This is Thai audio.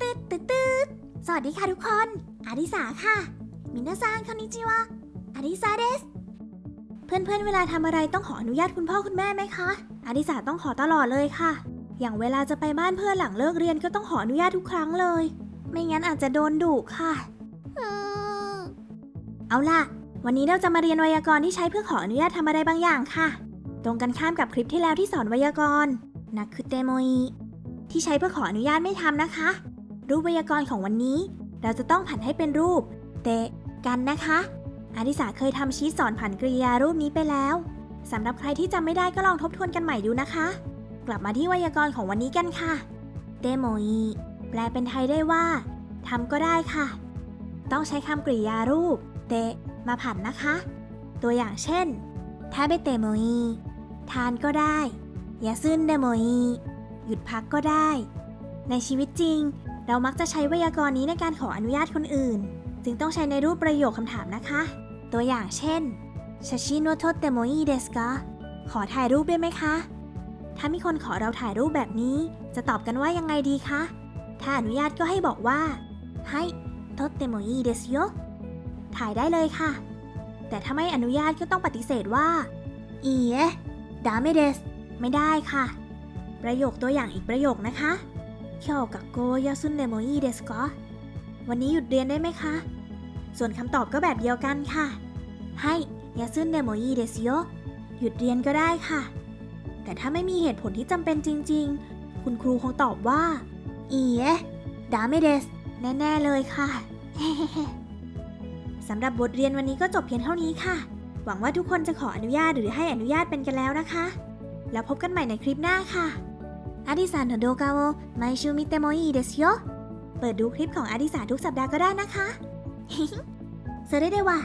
ตืดตืดตืดสวัสดีค่ะทุกคน อาริสาค่ะ มินาซังคอนนิจิวะอาริสาเดส เพื่อนๆ เวลาทำอะไรต้องขออนุญาตคุณพ่อคุณแม่ไหมคะ อาริสาต้องขอตลอดเลยค่ะ อย่างเวลาจะไปบ้านเพื่อนหลังเลิกเรียนก็ต้องขออนุญาตทุกครั้งเลย ไม่งั้นอาจจะโดนดุค่ะ เอาล่ะ วันนี้เราจะมาเรียนไวยากรณ์ที่ใช้เพื่อขออนุญาตทำอะไรบางอย่างค่ะ ตรงกันข้ามกับคลิปที่แล้วที่สอนไวยากรณ์นักคือเตโมยที่ใช้เพื่อขออนุญาตไม่ทำนะคะ รูปไวยากรณ์ของวันนี้ เราจะต้องผันให้เป็นรูป เตะกันนะคะอาริสาเคยทำชีตสอนผันกริยารูปนี้ไปแล้วสำหรับใครที่จำไม่ได้ก็ลองทบทวนกันใหม่ดูนะคะ กลับมาที่ไวยากรณ์ของวันนี้กันค่ะเตโมยแปลเป็นไทยได้ว่าทำก็ได้ค่ะ ต้องใช้คำกริยารูป เตะมาผันนะคะ ตัวอย่างเช่นถ้าเบเตโมย ทานก็ได้ยาซึนเดโมยหยุดพักก็ได้ ในชีวิตจริง เรามักจะใช้ไวยากรณ์นี้ในการขออนุญาตคนอื่น จึงต้องใช้ในรูปประโยคคำถามนะคะ ตัวอย่างเช่นชาชิโนโทเตโมอิเดสกาขอถ่ายรูปได้ไหมคะ ถ้ามีคนขอเราถ่ายรูปแบบนี้ จะตอบกันว่ายังไงดีคะ ถ้าอนุญาตก็ให้บอกว่าให้โทเตโมอิเดสโยถ่ายได้เลยค่ะ แต่ถ้าไม่อนุญาตก็ต้องปฏิเสธว่าอีเอะ ดาเมเดสไม่ได้ค่ะ ประโยคตัวอย่างอีกประโยคนะคะเคียวกับโกยาซุนเนโมอีเดสกอวันนี้หยุดเรียนได้ไหมคะ ส่วนคำตอบก็แบบเดียวกันค่ะ ให้ยาซุนเนโมอีเดสโยหยุดเรียนก็ได้ค่ะ แต่ถ้าไม่มีเหตุผลที่จำเป็นจริง ๆ คุณครูคงตอบว่า อีเอดาเมเดสแน่ ๆ เลยค่ะสำหรับบทเรียนวันนี้ก็จบเพียงเท่านี้ค่ะ หวังว่าทุกคนจะขออนุญาตหรือให้อนุญาตเป็นกันแล้วนะคะ แล้วพบกันใหม่ในคลิปหน้าค่ะอาริสานโดกาโอไมชูมิเตโมอีเดสโยเปิดดูคลิปของอาริสาทุกสัปดาห์ก็ได้นะคะเซเรเดวะ